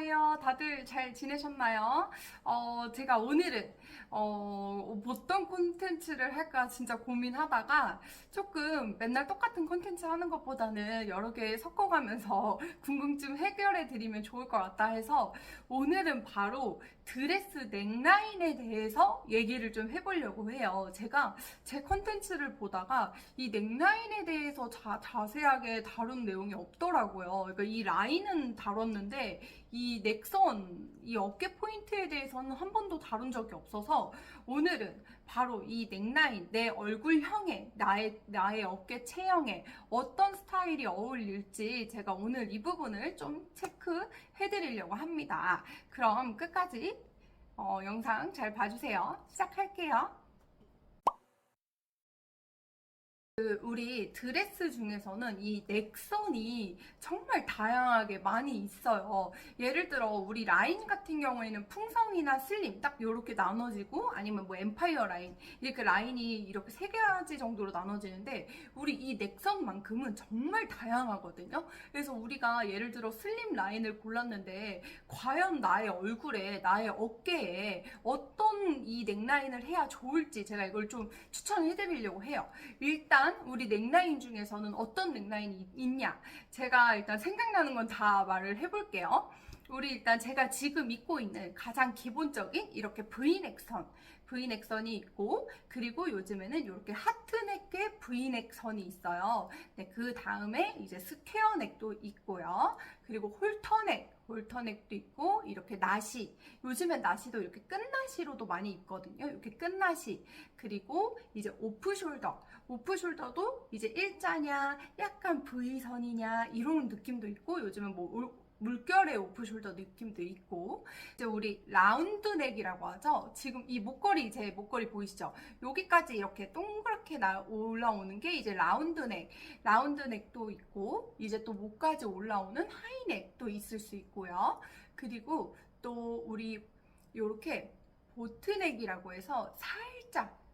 よ。 다들 잘 지내셨나요? 어, 제가 오늘은, 어, 어떤 콘텐츠를 할까 진짜 고민하다가 조금 맨날 똑같은 콘텐츠 하는 것보다는 여러 개 섞어가면서 궁금증 해결해 드리면 좋을 것 같다 해서 오늘은 바로 드레스 넥라인에 대해서 얘기를 좀 해보려고 해요. 제가 제 콘텐츠를 보다가 이 넥라인에 대해서 자, 자세하게 다룬 내용이 없더라고요. 그러니까 이 라인은 다뤘는데 이 넥 선, 이 어깨 포인트에 대해서는 한 번도 다룬 적이 없어서 오늘은 바로 이 넥라인, 내 얼굴형에, 나의, 나의 어깨 체형에 어떤 스타일이 어울릴지 제가 오늘 이 부분을 좀 체크해 드리려고 합니다. 그럼 끝까지 어, 영상 잘 봐주세요. 시작할게요. 그 우리 드레스 중에서는 이 넥선이 정말 다양하게 많이 있어요. 예를 들어 우리 라인 같은 경우에는 풍성이나 슬림 딱 이렇게 나눠지고 아니면 뭐 엠파이어 라인 이렇게 라인이 이렇게 세 가지 정도로 나눠지는데 우리 이 넥선만큼은 정말 다양하거든요. 그래서 우리가 예를 들어 슬림 라인을 골랐는데 과연 나의 얼굴에 나의 어깨에 어떤 이 넥라인을 해야 좋을지 제가 이걸 좀 추천해 드리려고 해요. 일단 우리 넥라인 중에서는 어떤 넥라인이 있냐? 제가 일단 생각나는 건 다 말을 해볼게요. 우리 일단 제가 지금 입고 있는 가장 기본적인 이렇게 V넥선, V넥선이 있고 그리고 요즘에는 이렇게 하트넥의 V넥선이 있어요. 네, 그 다음에 이제 스퀘어넥도 있고요. 그리고 홀터넥, 홀터넥도 있고 이렇게 나시. 요즘엔 나시도 이렇게 끝나시로도 많이 입거든요. 이렇게 끝나시. 그리고 이제 오프숄더. 오프숄더도 이제 일자냐, 약간 V선이냐 이런 느낌도 있고 요즘은 뭐 올- 물결의 오프숄더 느낌도 있고 이제 우리 라운드넥이라고 하죠. 지금 이 목걸이 제 목걸이 보이시죠? 여기까지 이렇게 동그랗게 나 올라오는 게 이제 라운드넥, 라운드넥도 있고 이제 또 목까지 올라오는 하이넥도 있을 수 있고요. 그리고 또 우리 요렇게 보트넥이라고 해서 살짝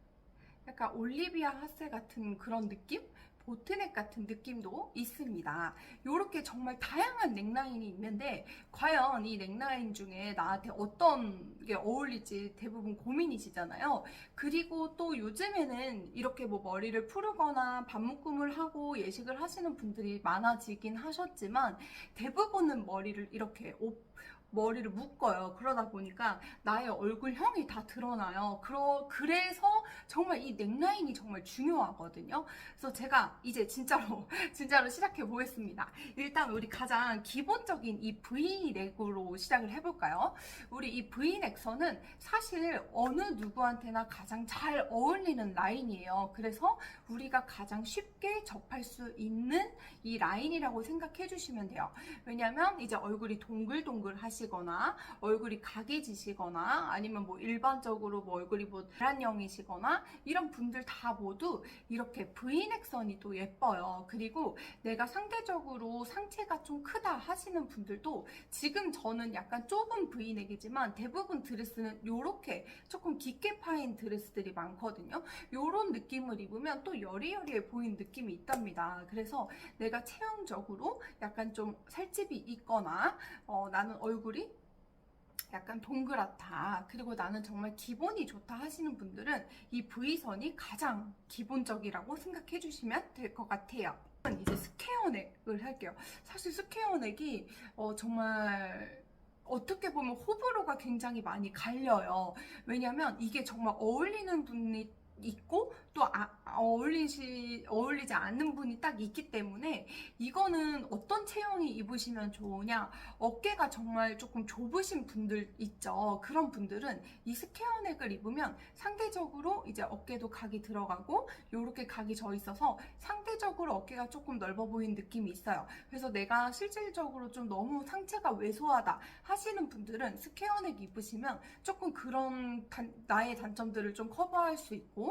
약간 올리비아 하세 같은 그런 느낌? 보트넥 같은 느낌도 있습니다. 이렇게 정말 다양한 넥라인이 있는데 과연 이 넥라인 중에 나한테 어떤 게 어울릴지 대부분 고민이시잖아요. 그리고 또 요즘에는 이렇게 뭐 머리를 푸르거나 반묶음을 하고 예식을 하시는 분들이 많아지긴 하셨지만 대부분은 머리를 이렇게 옵- 머리를 묶어요. 그러다 보니까 나의 얼굴형이 다 드러나요. 그러, 그래서 정말 이 넥라인이 정말 중요하거든요. 그래서 제가 이제 진짜로, 진짜로 시작해 보겠습니다. 일단 우리 가장 기본적인 이 V넥으로 시작을 해볼까요? 우리 이 V넥선은 사실 어느 누구한테나 가장 잘 어울리는 라인이에요. 그래서 우리가 가장 쉽게 접할 수 있는 이 라인이라고 생각해 주시면 돼요. 왜냐면 이제 얼굴이 동글동글 하시 거나 얼굴이 각이 지시거나 아니면 뭐 일반적으로 뭐 얼굴이 뭐 계란형이시거나 이런 분들 다 모두 이렇게 V넥선이 또 예뻐요. 그리고 내가 상대적으로 상체가 좀 크다 하시는 분들도 지금 저는 약간 좁은 V넥이지만 대부분 드레스는 이렇게 조금 깊게 파인 드레스들이 많거든요. 이런 느낌을 입으면 또 여리여리해 보이는 느낌이 있답니다. 그래서 내가 체형적으로 약간 좀 살집이 있거나 어, 나는 얼굴이 약간 동그랗다. 그리고 나는 정말 기본이 좋다 하시는 분들은 이 V선이 가장 기본적이라고 생각해 주시면 될 것 같아요. 이제 스퀘어넥을 할게요. 사실 스퀘어넥이 어, 정말 어떻게 보면 호불호가 굉장히 많이 갈려요. 왜냐면 이게 정말 어울리는 분이 있고 또 아- 어울리시 어울리지 않는 분이 딱 있기 때문에 이거는 어떤 체형이 입으시면 좋으냐? 어깨가 정말 조금 좁으신 분들 있죠. 그런 분들은 이 스퀘어넥을 입으면 상대적으로 이제 어깨도 각이 들어가고 이렇게 각이 져 있어서 상대적으로 어깨가 조금 넓어 보이는 느낌이 있어요. 그래서 내가 실질적으로 좀 너무 상체가 왜소하다 하시는 분들은 스퀘어넥 입으시면 조금 그런 단- 나의 단점들을 좀 커버할 수 있고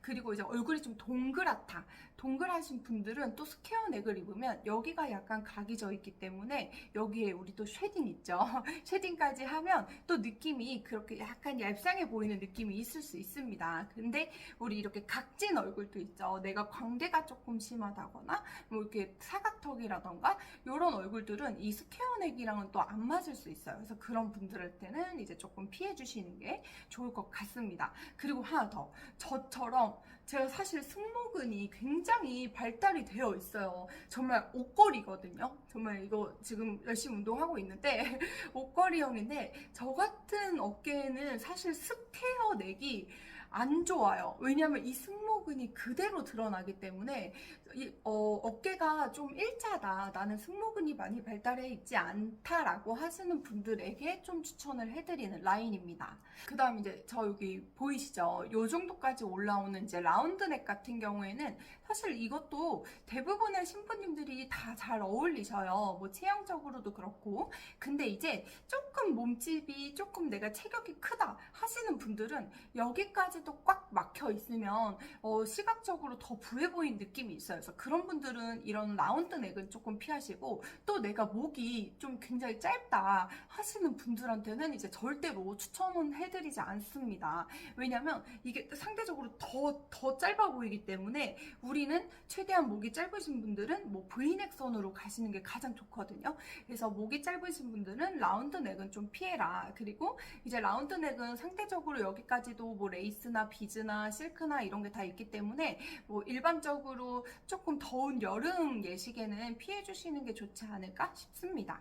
그리고 이제 얼굴이 좀 동그랗다. 동그라신 분들은 또 스퀘어 넥을 입으면 여기가 약간 각이 져 있기 때문에 여기에 우리 또 쉐딩 있죠. 쉐딩까지 하면 또 느낌이 그렇게 약간 얄쌍해 보이는 느낌이 있을 수 있습니다. 근데 우리 이렇게 각진 얼굴도 있죠. 내가 광대가 조금 심하다거나 뭐 이렇게 사각턱이라던가 이런 얼굴들은 이 스퀘어 넥이랑은 또 안 맞을 수 있어요. 그래서 그런 분들한테는 이제 조금 피해 주시는 게 좋을 것 같습니다. 그리고 하나 더 저처럼 제가 사실 승모근이 굉장히 발달이 되어 있어요. 정말 옷걸이거든요. 정말 이거 지금 열심히 운동하고 있는데 옷걸이형인데 저 같은 어깨에는 사실 스퀘어 넥이 안 좋아요. 왜냐면 이 승모근이 그대로 드러나기 때문에 이, 어, 깨가 좀 일자다. 나는 승모근이 많이 발달해 있지 않다라고 하시는 분들에게 좀 추천을 해드리는 라인입니다. 그 다음 이제 저 여기 보이시죠? 요 정도까지 올라오는 이제 라운드넥 같은 경우에는 사실 이것도 대부분의 신부님들이 다 잘 어울리셔요. 뭐 체형적으로도 그렇고. 근데 이제 조금 몸집이 조금 내가 체격이 크다 하시는 분들은 여기까지도 꽉 막혀 있으면 어, 시각적으로 더 부해 보이는 느낌이 있어요. 그래서 그런 분들은 이런 라운드 넥은 조금 피하시고 또 내가 목이 좀 굉장히 짧다 하시는 분들한테는 이제 절대로 추천은 해드리지 않습니다. 왜냐면 이게 상대적으로 더, 더 짧아 보이기 때문에 우리는 최대한 목이 짧으신 분들은 뭐 V넥 선으로 가시는 게 가장 좋거든요. 그래서 목이 짧으신 분들은 라운드 넥은 좀 피해라. 그리고 이제 라운드 넥은 상대적으로 여기까지도 뭐 레이스나 비즈나 실크나 이런 게 다 있기 때문에 뭐 일반적으로 조금 더운 여름 예식에는 피해 주시는 게 좋지 않을까 싶습니다.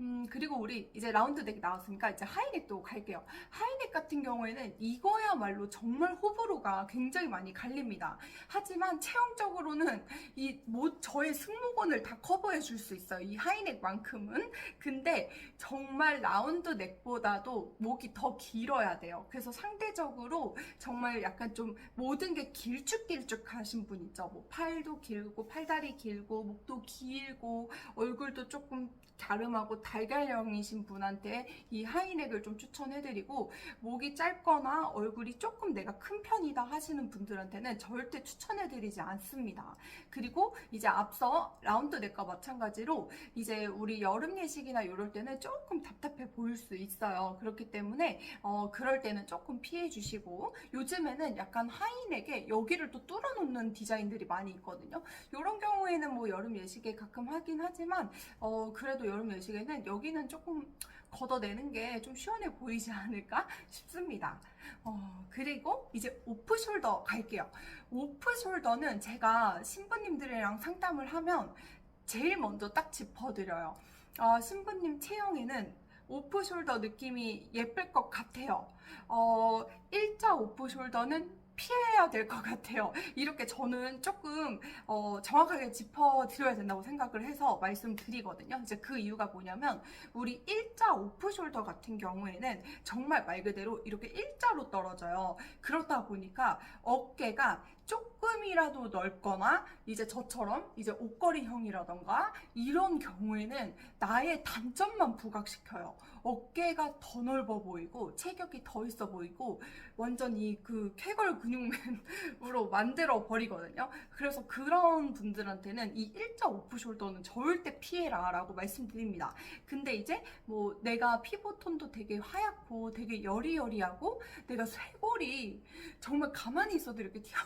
음, 그리고 우리 이제 라운드 넥 나왔으니까 이제 하이넥도 갈게요. 하이넥 같은 경우에는 이거야말로 정말 호불호가 굉장히 많이 갈립니다. 하지만 체형적으로는 이 뭐 저의 승모근을 다 커버해 줄 수 있어요. 이 하이넥만큼은. 근데 정말 라운드 넥보다도 목이 더 길어야 돼요. 그래서 상대적으로 정말 약간 좀 모든 게 길쭉길쭉 하신 분 있죠. 뭐 팔도 길고 팔다리 길고 목도 길고 얼굴도 조금 갸름하고 달걀형이신 분한테 이 하이넥을 좀 추천해드리고 목이 짧거나 얼굴이 조금 내가 큰 편이다 하시는 분들한테는 절대 추천해드리지 않습니다. 그리고 이제 앞서 라운드 넥과 마찬가지로 이제 우리 여름 예식이나 이럴 때는 조금 답답해 보일 수 있어요. 그렇기 때문에 어, 그럴 때는 조금 피해 주시고 요즘에는 약간 하이넥에 여기를 또 뚫어놓는 디자인들이 많이 있거든요. 이런 경우에는 뭐 여름 예식에 가끔 하긴 하지만 어, 그래도 여름 예식에는 여기는 조금 걷어내는 게 좀 시원해 보이지 않을까 싶습니다. 어, 그리고 이제 오프숄더 갈게요. 오프숄더는 제가 신부님들이랑 상담을 하면 제일 먼저 딱 짚어드려요. 어, 신부님 체형에는 오프숄더 느낌이 예쁠 것 같아요. 어, 일자 오프숄더는 피해야 될 것 같아요. 이렇게 저는 조금 어, 정확하게 짚어드려야 된다고 생각을 해서 말씀드리거든요. 이제 그 이유가 뭐냐면 우리 일자 오프숄더 같은 경우에는 정말 말 그대로 이렇게 일자로 떨어져요. 그렇다 보니까 어깨가 조금 이라도 넓거나 이제 저처럼 이제 옷걸이형이라던가 이런 경우에는 나의 단점만 부각시켜요. 어깨가 더 넓어 보이고 체격이 더 있어 보이고 완전히 그 쾌걸 근육맨으로 만들어 버리거든요. 그래서 그런 분들한테는 이 일자 오프숄더는 절대 피해라 라고 말씀드립니다. 근데 이제 뭐 내가 피부톤도 되게 하얗고 되게 여리여리하고 내가 쇄골이 정말 가만히 있어도 이렇게 튀어,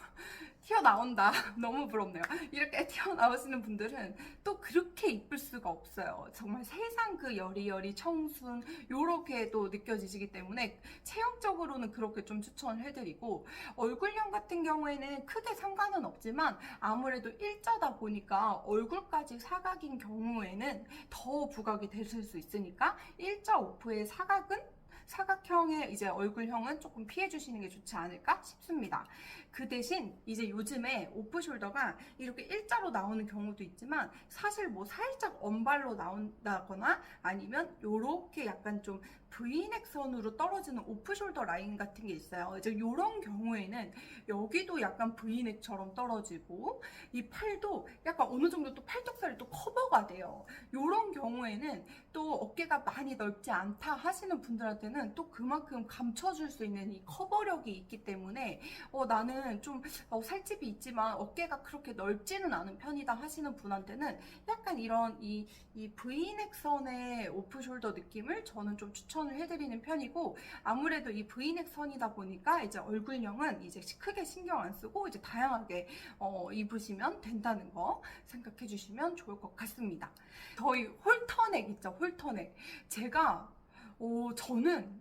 튀어나온다. 너무 부럽네요. 이렇게 튀어나오시는 분들은 또 그렇게 이쁠 수가 없어요. 정말 세상 그 여리여리 청순 요렇게 또 느껴지시기 때문에 체형적으로는 그렇게 좀 추천을 해드리고 얼굴형 같은 경우에는 크게 상관은 없지만 아무래도 일자다 보니까 얼굴까지 사각인 경우에는 더 부각이 되실 수 있으니까 일자 오프의 사각은 사각형의 이제 얼굴형은 조금 피해 주시는 게 좋지 않을까 싶습니다. 그 대신 이제 요즘에 오프숄더가 이렇게 일자로 나오는 경우도 있지만 사실 뭐 살짝 언발로 나온다거나 아니면 요렇게 약간 좀 V넥 선으로 떨어지는 오프숄더 라인 같은 게 있어요. 이제 요런 경우에는 여기도 약간 V넥처럼 떨어지고 이 팔도 약간 어느 정도 또 팔뚝살이 또 커버가 돼요. 요런 경우에는 또 어깨가 많이 넓지 않다 하시는 분들한테는 또 그만큼 감춰줄 수 있는 이 커버력이 있기 때문에 어, 나는 좀 어, 살집이 있지만 어깨가 그렇게 넓지는 않은 편이다 하시는 분한테는 약간 이런 이, 이 V넥선의 오프숄더 느낌을 저는 좀 추천을 해드리는 편이고 아무래도 이 V넥 선이다 보니까 이제 얼굴형은 이제 크게 신경 안 쓰고 이제 다양하게 어, 입으시면 된다는 거 생각해 주시면 좋을 것 같습니다. 저희 홀터넥 있죠, 홀터넥. 제가 어, 저는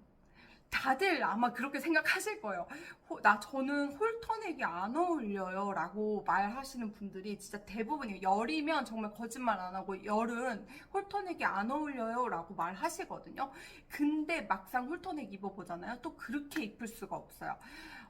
다들 아마 그렇게 생각하실 거예요. 호- 나 저는 홀터넥이 안 어울려요 라고 말하시는 분들이 진짜 대부분이에요. 열이면 정말 거짓말 안 하고 열은 홀터넥이 안 어울려요 라고 말하시거든요. 근데 막상 홀터넥 입어보잖아요. 또 그렇게 입을 수가 없어요.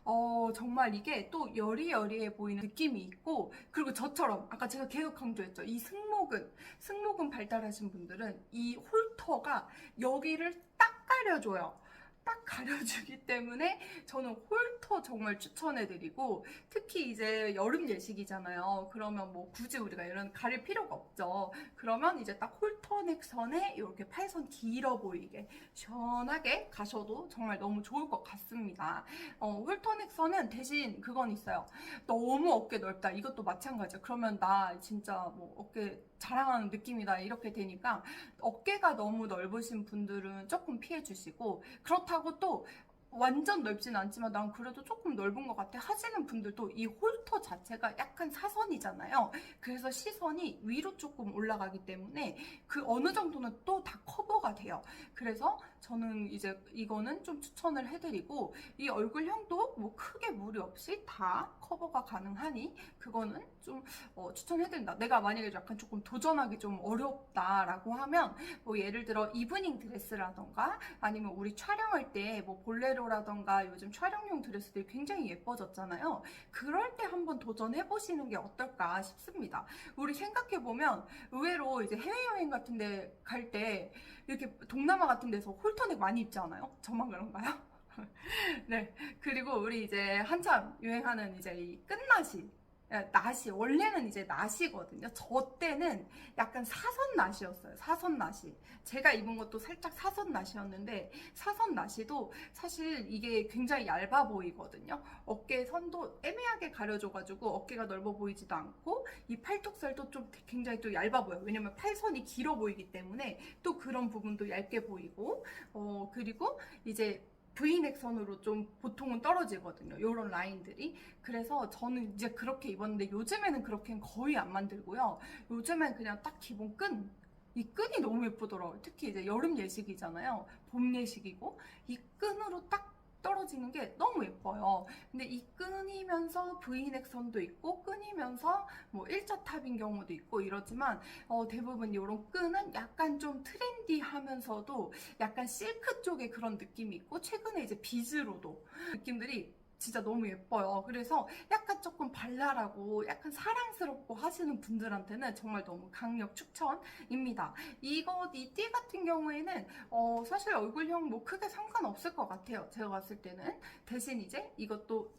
어, 정말 이게 또 여리여리해 보이는 느낌이 있고, 그리고 저처럼, 아까 제가 계속 강조했죠. 이 승모근, 승모근 발달하신 분들은 이 홀터가 여기를 딱 가려줘요. 딱 가려주기 때문에 저는 홀터 정말 추천해드리고 특히 이제 여름 예식이잖아요. 그러면 뭐 굳이 우리가 이런 가릴 필요가 없죠. 그러면 이제 딱 홀터 넥 선에 이렇게 팔선 길어 보이게 시원하게 가셔도 정말 너무 좋을 것 같습니다. 어, 홀터 넥 선은 대신 그건 있어요. 너무 어깨 넓다. 이것도 마찬가지야. 그러면 나 진짜 뭐 어깨 자랑하는 느낌이다. 이렇게 되니까 어깨가 너무 넓으신 분들은 조금 피해 주시고 그렇다고 또 완전 넓진 않지만 난 그래도 조금 넓은 것 같아 하시는 분들도 이 홀터 자체가 약간 사선이잖아요. 그래서 시선이 위로 조금 올라가기 때문에 그 어느 정도는 또 다 커버가 돼요. 그래서 저는 이제 이거는 좀 추천을 해드리고 이 얼굴형도 뭐 크게 무리 없이 다 커버가 가능하니 그거는 좀 어, 추천해드린다. 내가 만약에 약간 조금 도전하기 좀 어렵다라고 하면 뭐 예를 들어 이브닝 드레스라던가 아니면 우리 촬영할 때 뭐 볼레로라던가 요즘 촬영용 드레스들이 굉장히 예뻐졌잖아요. 그럴 때 한번 도전해 보시는 게 어떨까 싶습니다. 우리 생각해 보면 의외로 이제 해외여행 같은 데 갈 때 이렇게 동남아 같은 데서 홀 터넥 많이 입지 않아요? 저만 그런가요? 네. 그리고 우리 이제 한참 유행하는 이제 이 끝나시. 예, 나시. 원래는 이제 나시거든요. 저 때는 약간 사선 나시였어요. 사선 나시. 제가 입은 것도 살짝 사선 나시였는데, 사선 나시도 사실 이게 굉장히 얇아 보이거든요. 어깨 선도 애매하게 가려져가지고 어깨가 넓어 보이지도 않고, 이 팔뚝살도 좀 굉장히 또 얇아 보여요. 왜냐면 팔선이 길어 보이기 때문에 또 그런 부분도 얇게 보이고, 어, 그리고 이제 V넥 선으로 좀 보통은 떨어지거든요. 이런 라인들이. 그래서 저는 이제 그렇게 입었는데 요즘에는 그렇게는 거의 안 만들고요. 요즘엔 그냥 딱 기본 끈. 이 끈이 너무 예쁘더라고요. 특히 이제 여름 예식이잖아요. 봄 예식이고. 이 끈으로 딱 떨어지는 게 너무 예뻐요. 근데 이 끈이면서 V넥 선도 있고, 끈이면서 뭐 일자 탑인 경우도 있고 이러지만, 어, 대부분 이런 끈은 약간 좀 트렌디하면서도 약간 실크 쪽의 그런 느낌이 있고 최근에 이제 비즈로도 느낌들이 진짜 너무 예뻐요. 그래서 약간 조금 발랄하고 약간 사랑스럽고 하시는 분들한테는 정말 너무 강력 추천입니다. 이거 이 띠 같은 경우에는 어, 사실 얼굴형 뭐 크게 상관없을 것 같아요. 제가 봤을 때는 대신 이제 이것도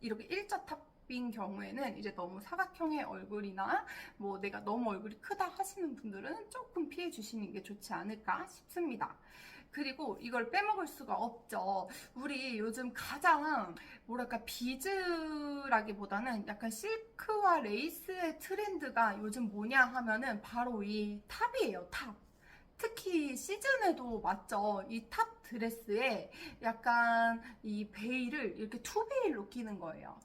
이렇게 일자 탑 인 경우에는 이제 너무 사각형의 얼굴이나 뭐 내가 너무 얼굴이 크다 하시는 분들은 조금 피해 주시는 게 좋지 않을까 싶습니다. 그리고 이걸 빼먹을 수가 없죠. 우리 요즘 가장 뭐랄까 비즈라기보다는 약간 실크와 레이스의 트렌드가 요즘 뭐냐 하면은 바로 이 탑이에요. 탑. 특히 시즌에도 맞죠. 이 탑 드레스에 약간 이 베일을 이렇게 투베일로 끼는 거예요.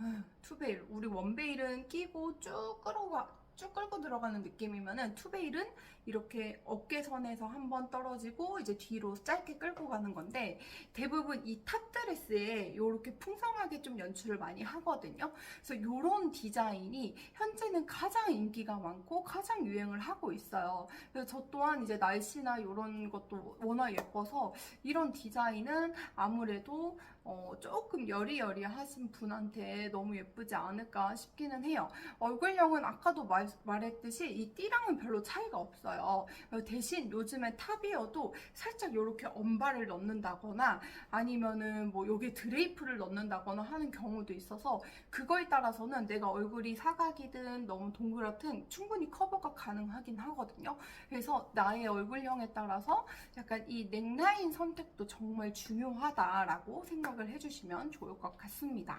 음, 투베일. 우리 원베일은 끼고 쭉 끌어가, 쭉 끌고 들어가는 느낌이면은 투베일은 이렇게 어깨선에서 한번 떨어지고 이제 뒤로 짧게 끌고 가는 건데 대부분 이 탑 드레스에 이렇게 풍성하게 좀 연출을 많이 하거든요. 그래서 이런 디자인이 현재는 가장 인기가 많고 가장 유행을 하고 있어요. 그래서 저 또한 이제 날씨나 이런 것도 워낙 예뻐서 이런 디자인은 아무래도 어, 조금 여리여리하신 분한테 너무 예쁘지 않을까 싶기는 해요. 얼굴형은 아까도 말, 말했듯이 이 띠랑은 별로 차이가 없어요. 어, 대신 요즘엔 탑이어도 살짝 이렇게 엄발을 넣는다거나 아니면은 뭐 여기 드레이프를 넣는다거나 하는 경우도 있어서 그거에 따라서는 내가 얼굴이 사각이든 너무 동그랗든 충분히 커버가 가능하긴 하거든요. 그래서 나의 얼굴형에 따라서 약간 이 넥라인 선택도 정말 중요하다라고 생각 을 해주시면 좋을 것 같습니다.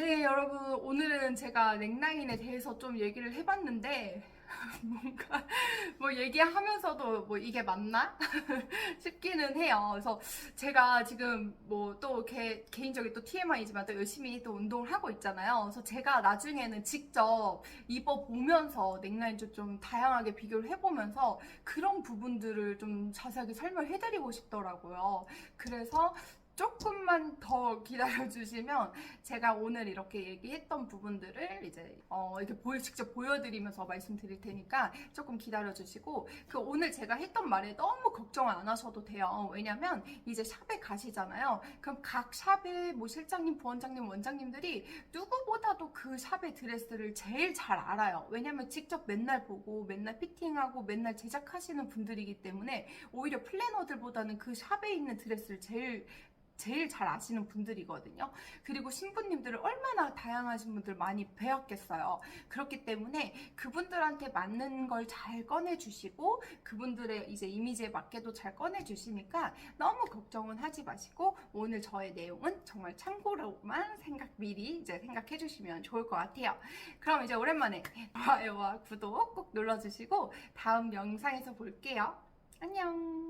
네, 여러분, 오늘은 제가 넥라인에 대해서 좀 얘기를 해봤는데, 뭔가, 뭐 얘기하면서도 뭐 이게 맞나? 싶기는 해요. 그래서 제가 지금 뭐 또 개인적인 또 TMI지만 또 열심히 또 운동을 하고 있잖아요. 그래서 제가 나중에는 직접 입어보면서 넥라인 좀, 좀 다양하게 비교를 해보면서 그런 부분들을 좀 자세하게 설명해드리고 싶더라고요. 그래서 조금만 더 기다려주시면 제가 오늘 이렇게 얘기했던 부분들을 이제 어 이렇게 보여 직접 보여드리면서 말씀드릴 테니까 조금 기다려주시고 그 오늘 제가 했던 말에 너무 걱정 안 하셔도 돼요. 왜냐면 이제 샵에 가시잖아요. 그럼 각 샵의 뭐 실장님, 부원장님, 원장님들이 누구보다도 그 샵의 드레스를 제일 잘 알아요. 왜냐면 직접 맨날 보고 맨날 피팅하고 맨날 제작하시는 분들이기 때문에 오히려 플래너들보다는 그 샵에 있는 드레스를 제일 제일 잘 아시는 분들이거든요. 그리고 신부님들을 얼마나 다양하신 분들 많이 배웠겠어요. 그렇기 때문에 그분들한테 맞는 걸 잘 꺼내주시고 그분들의 이제 이미지에 맞게도 잘 꺼내주시니까 너무 걱정은 하지 마시고 오늘 저의 내용은 정말 참고로만 생각 미리 이제 생각해 주시면 좋을 것 같아요. 그럼 이제 오랜만에 좋아요와 구독 꼭 눌러주시고 다음 영상에서 볼게요. 안녕.